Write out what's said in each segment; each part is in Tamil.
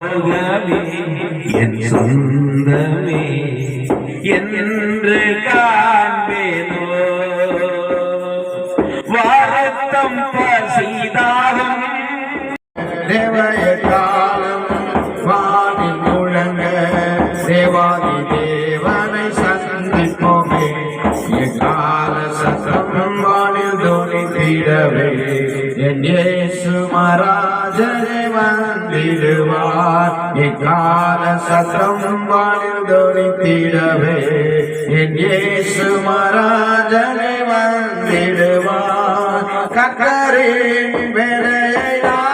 என் சொந்தமே என்று காண்பேனோ? வாரத்தம் பசிதாகம். தேவய காலம் வானில் முழங்க தேவாதி தேவனை சந்திப்போமே. எக்கால சத்தம் வானில் தீரவே என் ஏசு மரா வந்திடுவார் எக்கால சத்தம் வானில் தோணித்திடவே என் இயேசு மராஜனை வந்திடுவார் கக்கரின் வேலையை நாம்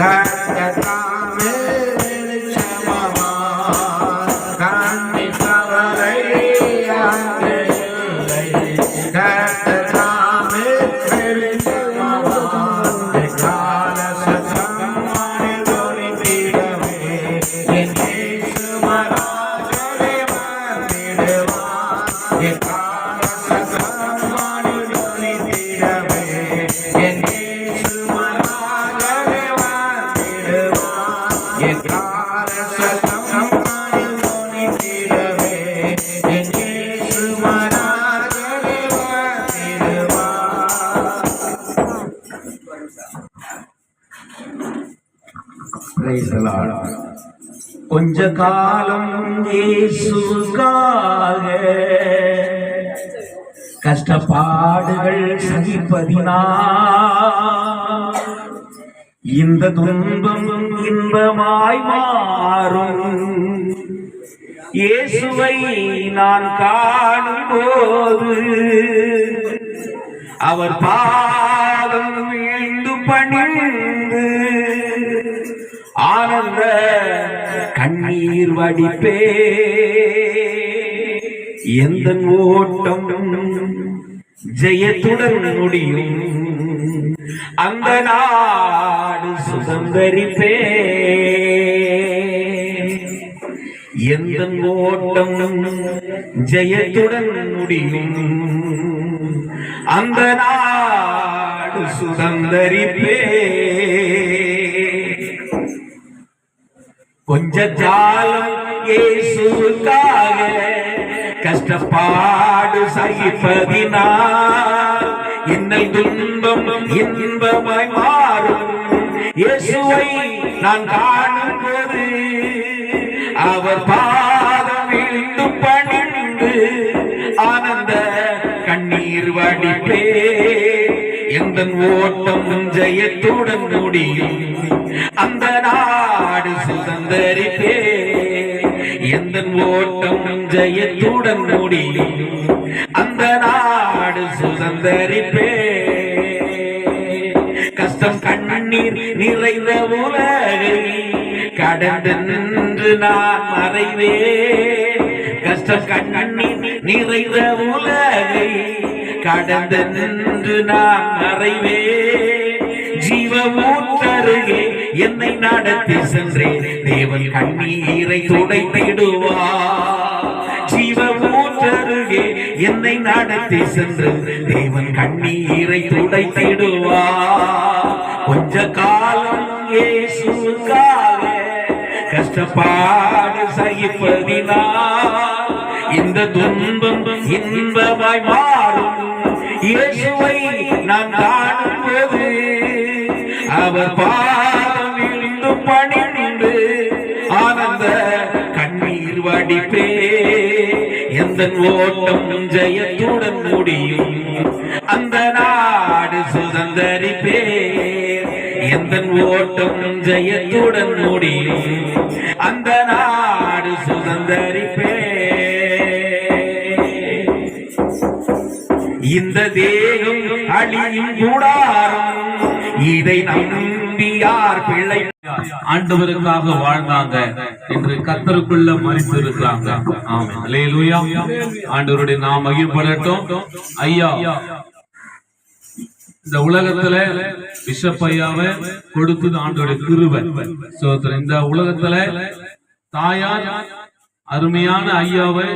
time. கொஞ்ச காலம் இயேசுக்காக கஷ்டப்பாடுகள் சகிப்பதினா இந்த துன்பம் இன்பமாய் மாறும். இயேசுவை நான் காணும் போது அவர் பாதம் வீழ்ந்து பணிந்து ஆனந்த கண்ணீர் வடிப்பே. எந்த ஓட்டம் ஜெயத்துடன் முடியும் அந்த நாடு சுதந்தரிப்பே எந்த ஓட்டம் ஜெயத்துடன் முடியும் அந்த நாடு சுதந்தரிப்பே கொஞ்ச ஜாலம் இயேசுக்காக கஷ்டப்பாடு சகிப்பதினால் இன்னல் துன்பம் இன்பமாய் மாறும். இயேசுவை நான் காணும் போது அவர் பாதம் வீழ்ந்து பணிந்து ஆனந்த கண்ணீர் வடிப்பே எந்த ஓட்டம் ஜெயத்துடன் முடியும். அந்த நாடு சுதந்தரிப்பே. எந்த ஓட்டம் ஜெயத்துடன் முடியும். அந்த நாடு சுதந்திரிப்பே. கஷ்டம் கண்ணீர் நிறைந்த உலகை கடந்து நின்று நான் மறைவே கஷ்டம் கண்ணீர் நிறைந்த உலகை கடந்து நின்று நான் மறைவேன் ஜீவ ஊற்றருகே என்னை நடத்தி சென்றேன். தேவன் கண்ணீரை துடைத்திடுவார். ஜீவ ஊற்றருகே என்னை நடத்தி சென்று தேவன் கண்ணீரை துடைத்திடுவார். கொஞ்ச காலம் ஏசுக்காக கஷ்டப்பாடு சகிப்பதினால் இந்த துன்பம் இன்பமாய் மாறும். இயேசுவை நான் காணும்போது அவர் பாதம் இருந்து பணிந்து ஆனந்த கண்ணீர் வடிப்பே. எந்த ஓட்டம் ஜெயத்துடன் முடியும்? அந்த நாடு சுதந்திரிப்பே. எந்த ஓட்டம் ஜெயத்துடன் முடியும்? அந்த நாடு இந்த தேகம் அழியும் கூடாரம். இதை நம்பியார் பிள்ளை ஆண்டவருக்காக வாழ்ந்தாங்க என்று கத்தருக்குள்ள மறித்து இருக்கிறாங்க ஆமென். அல்லேலூயா ஆண்டவருடைய நாம் மகிழ்படட்டும் ஐயா இந்த உலகத்துல பிஷப் ஐயாவை கொடுத்தது ஆண்டோட திருவன் சோத்திரம் இந்த உலகத்துல தாயார் அருமையான ஐயாவை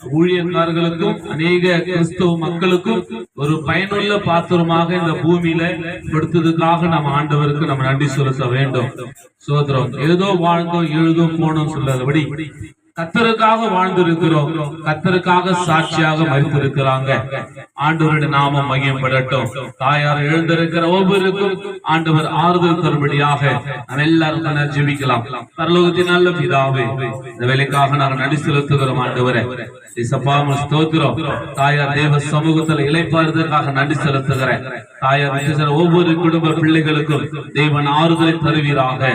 ஊழியக்காரர்களுக்கும் அநேக கிறிஸ்துவ மக்களுக்கும் ஒரு பயனுள்ள பாத்திரமாக இந்த பூமியில கொடுத்ததுக்காக நம்ம ஆண்டவருக்கு நம்ம நன்றி செலுத்த வேண்டும். சோதரம் ஏதோ வாழ்ந்தோம் எழுதோ போனோம் சொல்லாதபடி கத்தருக்காக வாழ்ந்திருக்கிறோம். கத்தருக்காக சாட்சியாக மறித்திருக்கிறாங்க. ஆண்டவருடைய நாமம் மகிமைப்படட்டும். தாயார் எழுந்திருக்கிற ஒவ்வொருக்கும் ஆண்டவர் ஆறுதல் தரும்படியாக நம்ம எல்லாரும் ஜெபிக்கலாம். பரலோகத்தின் நல்ல பிதாவே இந்த வேலைக்காக நாங்கள் நடி செலுத்துகிறோம் ஆண்டவரை. இசப்பா ஸ்தோத்திரம். தாயார் தேவ சமூகத்துல இளைப்பாறுதற்காக நன்றி செலுத்துகிறேன். தாயார் விசேஷ ஒவ்வொரு குடும்ப பிள்ளைகளுக்கும் தேவன் ஆறுதலை தருவீராக.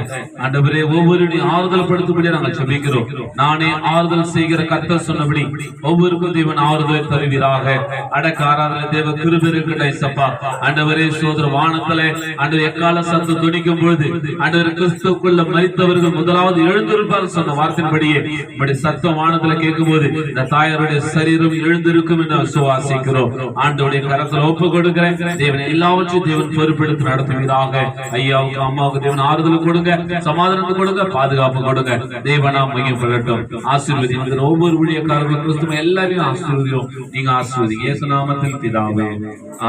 ஆண்டவரே ஒவ்வொருடைய ஆறுதல் படுத்தும்படி நாங்கள் ஜெபிக்கிறோம். நானே ஆறுதல் செய்கிற கர்த்தர் சொன்னபடி ஒவ்வொருக்கும் தேவன் ஆறுதலை தருவீராக. அடக்க ஆராதனை தேவ கிருபை இசப்பா. ஆண்டவரே சோதர வானத்துல ஆண்டவர் எக்கால சத்து துணிக்கும் பொழுது ஆண்டவர் கிறிஸ்துக்குள்ள மறித்தவர்கள் முதலாவது எழுந்திருப்பார் சொன்ன வார்த்தையின்படியே. இப்படி சத்தம் வானத்துல கேட்கும் போது இந்த தாயாருடைய சரீரம் எழுந்திருக்கும் என்று விசுவாசிக்கிறோம் ஆண்டோடைய கரத்துல ஒப்பு கொடுக்கிறேன் தேவன் எல்லாவற்றையும் தேவன் பொறுப்பெடுத்து நடத்துவீராக. ஐயாவுக்கு அம்மாவுக்கு தேவன் ஆறுதல் கொடுங்க சமாதானத்தை கொடுங்க பாதுகாப்பு கொடுங்க. தேவனா மையப்படட்டும் ஆசீர்வதி ஒவ்வொரு ஊழியக்காரர்கள் கிறிஸ்துவ எல்லாரையும் ஆசீர்வதியும். நீங்க ஆசீர்வதி இயேசு நாமத்தில் பிதாவே.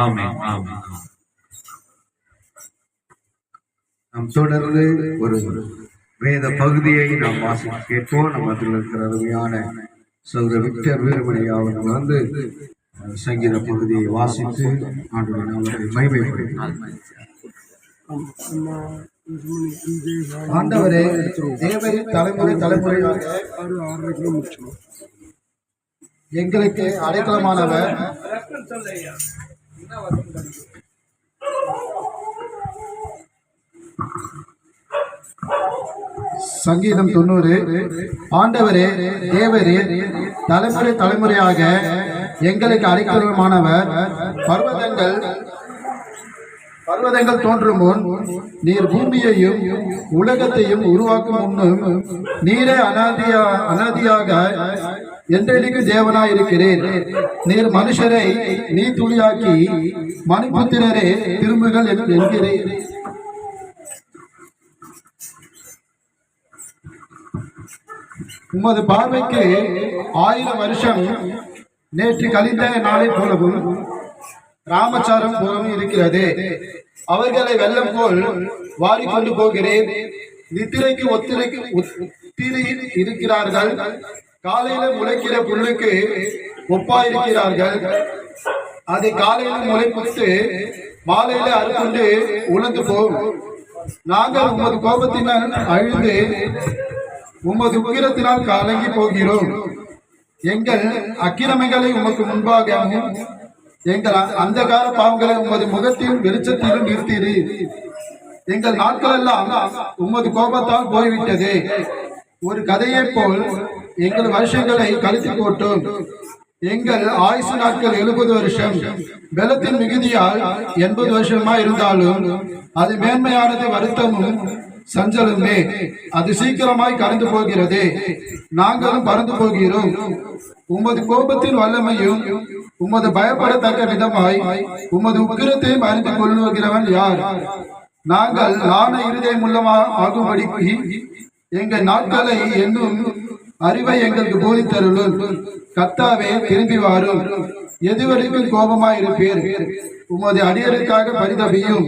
ஆமே ஆமே நாம் தொடர்ந்து ஒரு வேத பகுதியை நாம் வாசி கேட்போம். நம்ம அதில் இருக்கிற அருமையான சௌர விக்டர் வீரமணி அவர்கள் வந்து சங்கீத பகுதியை வாசித்து ஆண்டுடைய நாமத்தை ஆண்டவரே தேவை தலைமுறை தலைமுறையாக எங்களுக்கு அடைக்கலமானவர். சங்கீதம் தொண்ணூறு. ஆண்டவரே தேவரே தலைமுறை தலைமுறையாக எங்களுக்கு அடைக்கலமானவர். பர்வதங்கள் பர்வதங்கள் தோன்றும் முன் நீர் பூமியையும் உலகத்தையும் உருவாக்கும் முன்னும் நீரே அனாதியா அனாதியாக என்றென்றைக்கும் தேவனாய் இருக்கிறேன் நீர் மனுஷரை நீ துளியாக்கி மணிபுத்திரரே திரும்புகள் என்று உமது பார்வைக்கு ஆயிரம் வருஷம் நேற்று கழிந்த நாளை போலவும் ராமச்சாரம் போலவும் இருக்கிறது. அவர்களை வெள்ளம் போல் வாரிக்கொண்டு போகிறேன். நித்திரைக்கு ஒத்திரைக்கு ஒத்திரையில் இருக்கிறார்கள். காலையில முளைக்கிற புல்லுக்கு ஒப்பாயிருக்கிறார்கள். அதை காலையில முளைப்புத்து மாலையில அறுத்துண்டு உணர்ந்து போகும் நாங்கள் உமது கோபத்தினால் அழுது உமது உக்கிரத்தினால் கலங்கி போகிறோம். எங்கள் அக்கிரமைகளை உமக்கு முன்பாகவும் எங்கள் அ- அந்தகார பாவங்களை உமது முகத்திலும் வெளிச்சத்திலும் நிறுத்தீரு எங்கள் நாட்கள் எல்லாம் உமது கோபத்தால் போய்விட்டது. ஒரு கதையைப் போல் எங்கள் வருஷங்களை கழித்து போட்டோம். எங்கள் ஆயுசு நாட்கள் எழுபது வருஷம். பலத்தின் மிகுதியால் எண்பது வருஷமா இருந்தாலும் அது மேன்மையானது வருத்தமும் சஞ்சலமே அது சீக்கிரமாய் கடந்து போகிறது. நாங்களும் பறந்து போகிறோம். உமது கோபத்தின் வல்லமையும் உமது பயப்படத்தக்க விதமாய் உமது உக்கிரத்தையும் அறிந்து கொள்ளுகிறவன் யார்? நாங்கள் லான இருதயம் உள்ளமா ஆகும்படிக்கு எங்கள் நாட்களை என்னும் அறிவை எங்களுக்கு போதித்தருளும். கத்தாவே திரும்பி வாரும். எதுவரைக்கும் கோபமாய் இருப்பீர் உமது அடியருக்காக பரிதபியும்.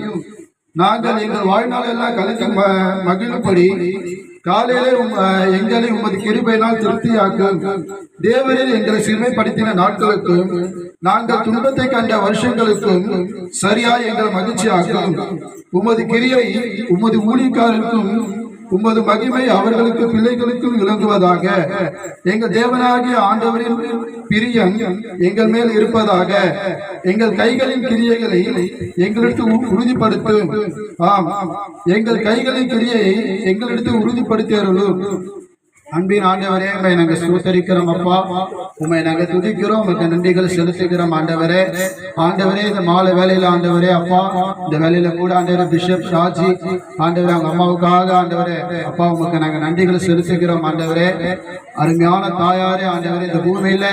நாங்கள் எங்கள் வாழ்நாள் எல்லாம் கலந்து ம- மகிழும்படி காலையிலே உம், எங்களை உமது கிருபையினால் திருப்தியாக்கும். தேவரில் எங்களை சிறுமைப்படுத்தின நாட்களுக்கும் நாங்கள் துன்பத்தை கண்ட வருஷங்களுக்கும் சரியாய் எங்கள் மகிழ்ச்சியாக்கும். உமது கிரியை உமது ஊழியக்காரருக்கும் உமது மகிமை அவர்களுக்கு பிள்ளைகளுக்கும் விளங்குவதாக. எங்கள் தேவனாகிய ஆண்டவரின் பிரியம் எங்கள் மேல் இருப்பதாக. எங்கள் கைகளின் கிரியைகளை எங்களுக்கு உ- உறுதிப்படுத்தும். ஆம். எங்கள் கைகளின் கிரியையை எங்களிடத்து உறுதிப்படுத்தியருளும். அன்பின் ஆண்டவரே உங்களை நாங்கள் சூத்தரிக்கிறோம் அப்பா. உண்மை நாங்கள் துதிக்கிறோம் உங்களுக்கு நன்றிகள் செலுத்துகிறோம் ஆண்டவரே. ஆண்டவரே இந்த மாலை வேலையில் ஆண்டவரே அப்பா. இந்த வேலையில கூட ஆண்டவரே பிஷப் ஷாஜி ஆண்டவரே அவங்க அம்மாவுக்காக ஆண்டவரே. அப்பா உமக்கு நாங்கள் நன்றிகள் செலுத்துகிறோம் ஆண்டவரே. அருமையான தாயாரே ஆண்டவரே இந்த பூமியில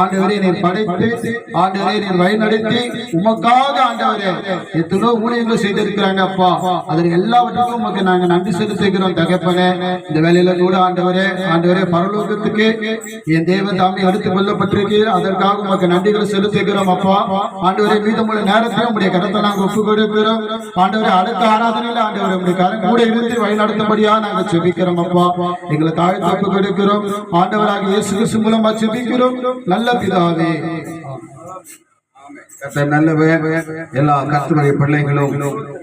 ஆண்டவரே நீ படைத்து ஆண்டவரே நீ வழிநடத்தி உமக்காக ஆண்டவரே. எத்தனோ ஊழியங்கள் செய்திருக்கிறாங்க அப்பா. அதற்கு எல்லாவற்றுக்கும் உமக்கு நாங்கள் நன்றி செலுத்துகிறோம் தகப்பனே. இந்த வேலையில கூட ஆண்டவரே ஆண்டவரே பரலோகத்துக்கு என் தேவ தாமி எடுத்துக் கொள்ளப்பட்டிருக்கு அதற்காக உமக்கு நன்றிகளை செலுத்துகிறோம் அப்பா. ஆண்டவரே மீதமுள்ள நேரத்தில் உங்களுடைய கருத்தை நாங்க ஒப்பு கொடுக்கிறோம் ஆண்டவரே அடுத்த ஆராதனையில ஆண்டவரே உங்களுடைய கரம் கூட இருந்து வழி நடத்தும்படியா நாங்க செபிக்கிறோம் அப்பா. எங்களை தாழ்த்து ஒப்பு கொடுக்கிறோம் ஆண்டவராக இயேசு மூலமா செபிக்கிறோம் நல்ல பிதாவே. நல்லவர் எல்லா கத்துடைய பிள்ளைகளும்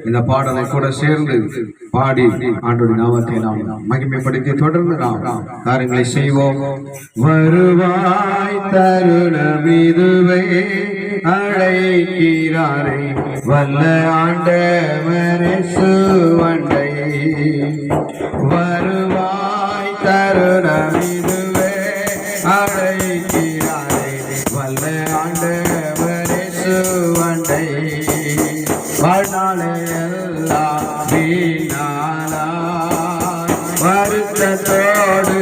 இந்த பாடலை கூட சேர்ந்து பாடி ஆண்டோட நாமத்தை நாம் மகிமைப்படுத்தி தொடர்ந்து நாம் காரியங்களை செய்வோம். வருவாய் தருணம் இதுவே அழைக்கிறாரே வல்ல ஆண்டவரே சுவண்டை. வருவாய் தருணம் பாடு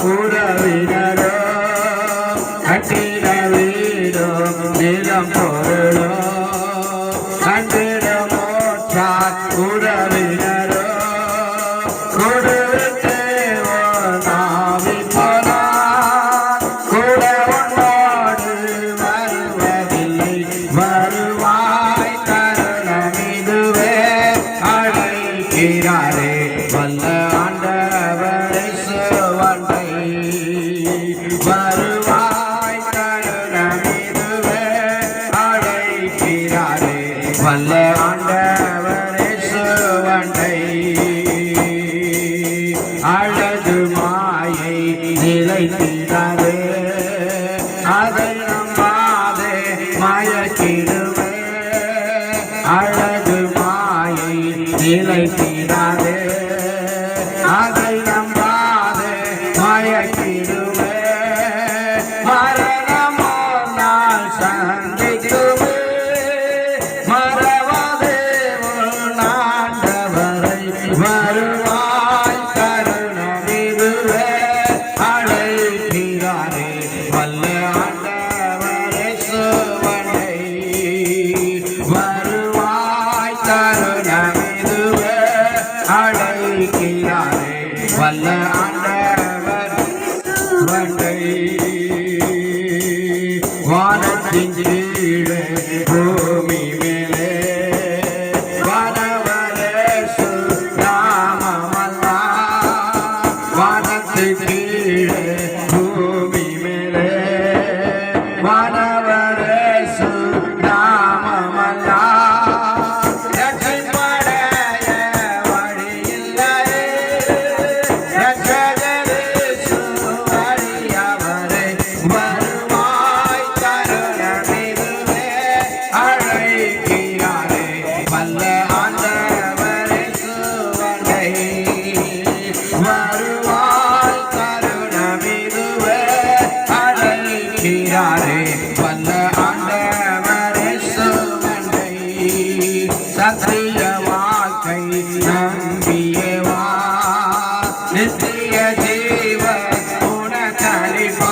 పురవినలో అఖిల వీడు నిలంపు மயக்கிடுவே அழகு leave.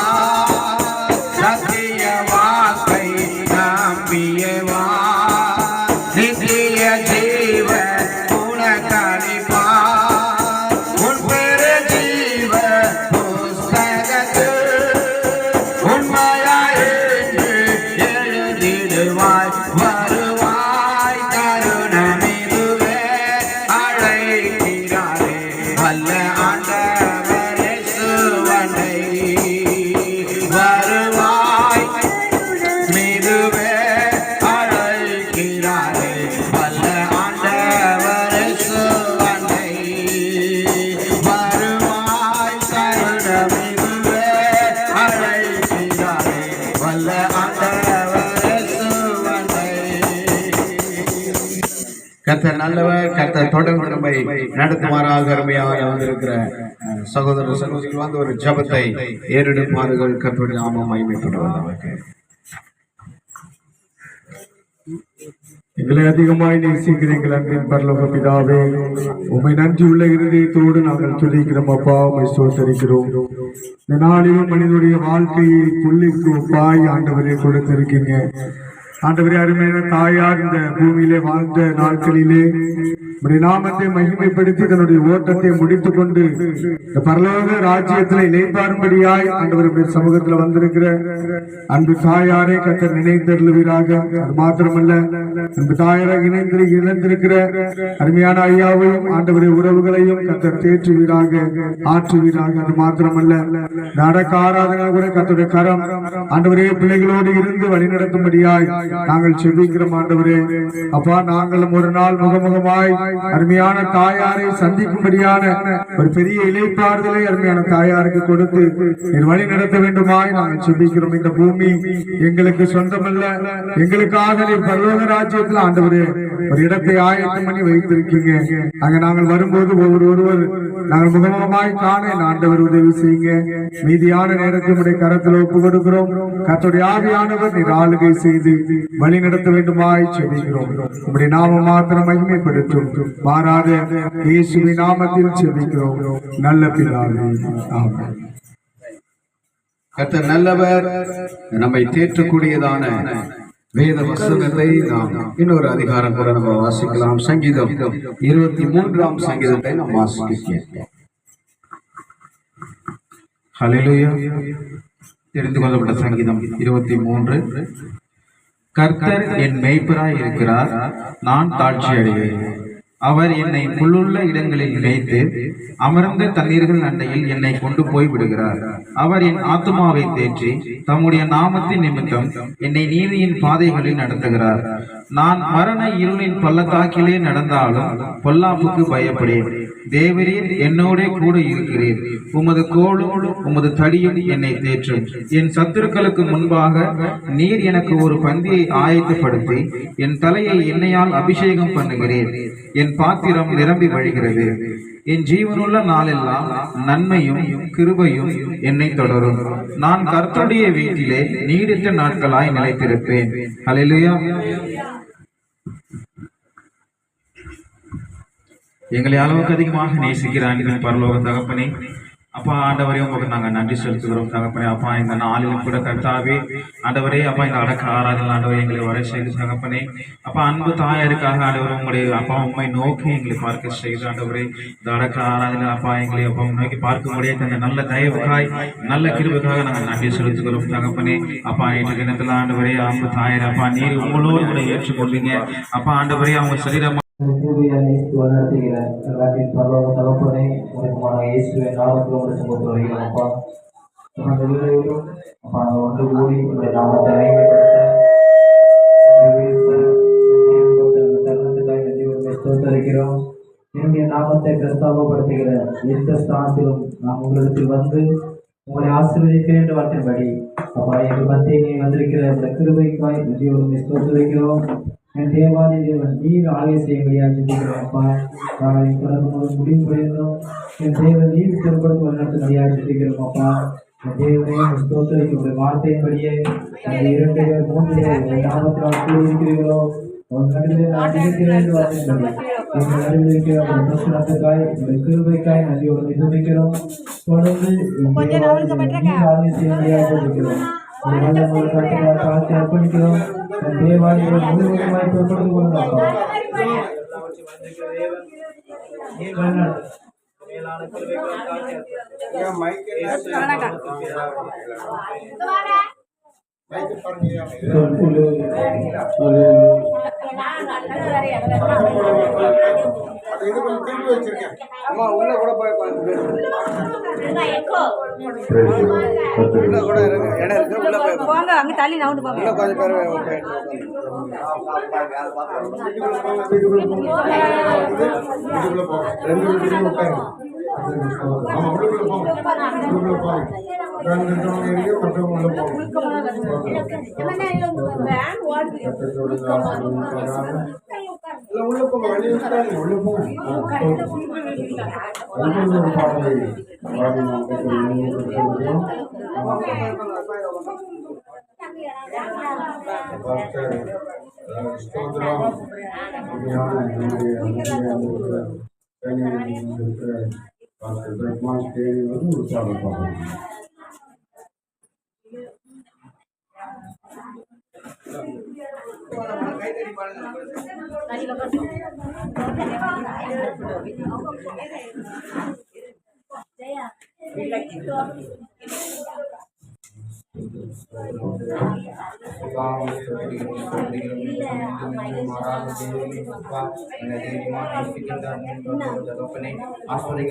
கர்த்தர் நல்லவர் கர்த்தர் தொடர்ந்து நம்மை நடத்துமாறாக அருமையாக வந்திருக்கிற சகோதர சகோதரிகள் வந்து ஒரு ஜபத்தை ஏறெடுப்பார்கள். கர்த்தருடைய நாமம் மகிமைப்படுவதாக. எங்களை அதிகமாய் நேசிக்கிறீர்கள் அன்பின் பரலோக பிதாவே. உண்மை நன்றி உள்ள இருதயத்தோடு நாங்கள் துதிக்கிறோம் அப்பா உண்மை சோதரிக்கிறோம் இந்த நாளிலும் மனிதனுடைய வாழ்க்கையை புள்ளிக்கு பாய் ஆண்டவரை கொடுத்திருக்கீங்க. ஆண்டவரே அருமையான தாயார் இந்த பூமியிலே வாழ்ந்த நாட்களிலே நாமத்தை மகிமைப்படுத்தி தன்னுடைய ஓட்டத்தை முடித்துக் கொண்டு இந்த பரலோக ராஜ்யத்தில் இணைப்பாரும்படியாய் ஆண்டவருடைய சமூகத்தில் வந்திருக்கிற அன்பு தாயாரை கத்தர் நினைத்தருளுவீராக அது மாத்திரமல்ல அன்பு தாயாராக இணைந்து இழந்திருக்கிற அருமையான ஐயாவையும் ஆண்டவருடைய உறவுகளையும் கத்தர் தேற்றுவீராக ஆற்றுவீராக. அது மாத்திரமல்ல நடக்க ஆராதனை கூட கத்துடைய கரம் ஆண்டவரே பிள்ளைகளோடு இருந்து வழிநடத்தும்படியாய் நாங்கள் செபிக்கிறோம் ஆண்டவரே. அப்பா நாங்களும் ஒரு நாள் முகமுகமாய் அருமையான தாயாரை சந்திக்கும்படியான ஒரு பெரிய இலைப்பாறுதலை அருமையான தாயாருக்கு கொடுத்து வழி நடத்த வேண்டுமாய் நாங்கள் செபிக்கிறோம். இந்த பூமி எங்களுக்கு சொந்தமல்ல. எங்களுக்காக நீர் பரலோக ராஜ்யத்தில் ஆண்டவரே ஒரு இடத்தை ஆயத்தம் பண்ணி வைத்திருக்கீங்க. அங்க நாங்கள் வரும்போது ஒவ்வொரு ஒருவர் நாங்கள் முகமுகமாய் காண ஆண்டவர் உதவி செய்யுங்க. மீதியான நேரத்தை உடைய கரத்தில் ஒப்பு கொடுக்கிறோம். கத்தோடைய ஆவியானவர் நீர் ஆளுகை செய்து வழி நடத்த வேண்டுமாய் செபிக்கிறோம். உம்முடைய நாம மாத்திரம் மகிமைப்படுத்தும். மாறாத இயேசுவின் நாமத்தில் செபிக்கிறோம். நல்ல பிதாவே ஆமென். கர்த்தர் நல்லவர் நம்மை தேற்றக்கூடியதான வேத வசனத்தை நாம் இன்னொரு அதிகாரம் கூட நம்ம வாசிக்கலாம். சங்கீதம் இருபத்தி மூன்றாம் சங்கீதத்தை நாம் வாசிக்க ஹalleluya. தெரிந்து கொள்ளப்பட்ட சங்கீதம் இருபத்தி மூன்று கர்த்தர் என் மெய்ப்பராய் இருக்கிறார். நான் தாட்சி அடைவேன் அவர் என்னை புல்லுள்ள இடங்களில் இணைத்து அமர்ந்த தண்ணீர்கள் அண்டையில் என்னை கொண்டு போய் விடுகிறார். அவர் என் ஆத்மாவை தேற்றி தம்முடைய நாமத்தின் நிமித்தம் என்னை நீதியின் பாதைகளில் நடத்துகிறார். நான் மரண இருளின் பள்ளத்தாக்கிலே நடந்தாலும் பொல்லாப்புக்கு பயப்படேன். தேவரீர் என்னோடே கூட இருக்கிறீர் உமது கோளோடு உமது தடியும் என்னை தேற்றும். என் சத்துருக்களுக்கு முன்பாக நீர் எனக்கு ஒரு பந்தியை ஆயத்தப்படுத்தி என் தலையை எண்ணெயால் அபிஷேகம் பண்ணுகிறேன் என் பாத்திரம் நிரம்பி வழிகிறது. என் ஜீவனுள்ள நாளெல்லாம் நன்மையும் கிருபையும் என்னை தொடரும். நான் கர்த்தருடைய வீட்டிலே நீடித்த நாட்களாய் நிலைத்திருப்பேன். ஹalleluya. எங்களை அளவுக்கு அதிகமாக நேசிக்கிறாங்க அன்பின் பரலோக தகப்பனே. அப்பா ஆண்டவரே உங்களுக்கு நாங்கள் நன்றி செலுத்துகிறோம் தகப்பனே. அப்பா இந்த நாளிலும் கூட கர்த்தாவே ஆண்டவரே அப்பா இந்த அடக்க ஆராதனை ஆண்டவர் எங்களை வர செய்து தகப்பனே. அப்பா அன்பு தாயாருக்காக ஆண்டவர் உங்களுடைய அப்பா உண்மை நோக்கி எங்களை பார்க்க செய்து ஆண்டவரே. இந்த அடக்க ஆராதனை அப்பா எங்களை அப்பா நோக்கி பார்க்க முடியாது அந்த நல்ல தயவுக்காய் நல்ல கிருவுக்காக நாங்கள் நன்றி செலுத்துகிறோம் தகப்பனே. அப்பா இன்று தினத்தில் ஆண்டவரே அன்பு தாயார் அப்பா நீர் உங்களோடு கூட ஏற்றுக்கொள்வீங்க. அப்பா ஆண்டவரே அவங்க சரீரமாக கிருபையை நேசித்து வழிநடத்துகிற எல்லாத்தின் பரலோக தகப்பனே உனக்குமான இயேசுவின் நாமத்தில் உங்களை சமூகத்தில் வருகிறோம் அப்பா. அந்த வேளையிலும் அப்பா நாங்கள் ஒன்று கூடி உங்களுடைய நாமத்தை என்னுடைய நாமத்தை பிரஸ்தாபப்படுத்துகிற எந்த ஸ்தானத்திலும் நாம் உங்களிடத்தில் வந்து உங்களை ஆசீர்வதிக்கிறேன் என்று வார்த்தையின்படி அப்பா எங்கள் மத்தியில் நீ வந்திருக்கிற இந்த கிருபைக்காய் நன்றியோடு ஸ்தோத்திரிக்கிறோம். என் தேவாதி தேவன் நீர் ஆலய செய்யும்படியா அப்பா. நாங்கள் தொடர்ந்து முடிவு புரிந்தோம் என் தேவன் நீர் திருப்படம் வழிநடத்தும்படியா சிந்திக்கிறோம் அப்பா. தேவனே ஸ்தோத்திரிக்கு உடைய வார்த்தையின்படியே இரண்டு பேர் மூன்று பேர் நாமத்தினால் கூறியிருக்கிறீர்களோ உன் நடுவே நான் இருக்கிறேன் என்று வார்த்தையின்படி. எங்கள் நடுவில் இருக்கிற உங்கள் பிரசனத்துக்காய் உங்கள் கிருபைக்காய் நன்றியோடு நிரூபிக்கிறோம். தொடர்ந்து என் தேவாலயத்தை நீர் ஆளுகை செய்யும்படியாக இருக்கிறோம் ஒரு நல்ல ஒரு அர்ப்பணிக்கிறோம் தேவாலயம் முழுவதுமாய். மேலான கிருபைகளை காத்து அம்மா உள்ள கூட போய் உள்ள கூட இருக்கு இடம் இருக்கு உள்ள போய் போங்க அங்க தள்ளி நவுண்டு போங்க உள்ள கொஞ்சம் பேர் வீட்டுக்குள்ள போங்க ரெண்டு வீட்டுக்குள்ள போங்க உள்ளுக்குள்ள போங்க உட்கார்ந்து இருக்கவங்க இருக்கு மற்றவங்க உள்ள போங்க கத்தத்தோட ஆசீர்வாதம் இல்ல உள்ள போங்க வெளியே உட்காருங்க உள்ள போங்க ஒவ்வொரு ஒரு பாடலை பாடி நாம் கேட்கிறோம் ஸ்தோத்திரம் உண்மையான நம்முடைய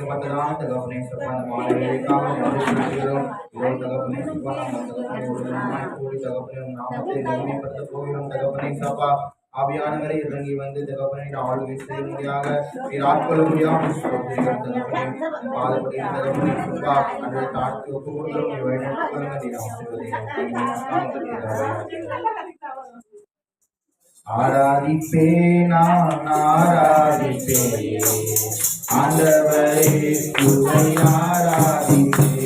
உண்மையான இருக்கிற கனியில் இருக்கிற பாஸ்டர் பிரம்மாஸ் தேடி வந்து உற்சாகப்படுத்தணும் ஆவியானவரை இறங்கி வந்து தகப்பனை ஆளுகை செய்யும்படியாக நீர் ஆட்கொள்ள முடியாமல் ஸ்தோத்திரிக்கிறோம் தகப்பனை சுப்பா அன்றைய ஒப்பு கொடுக்கிறோம் ஆராதிப்பே நான் ஆராதிப்பே ஆண்டவரே உன்னை ஆராதிப்பே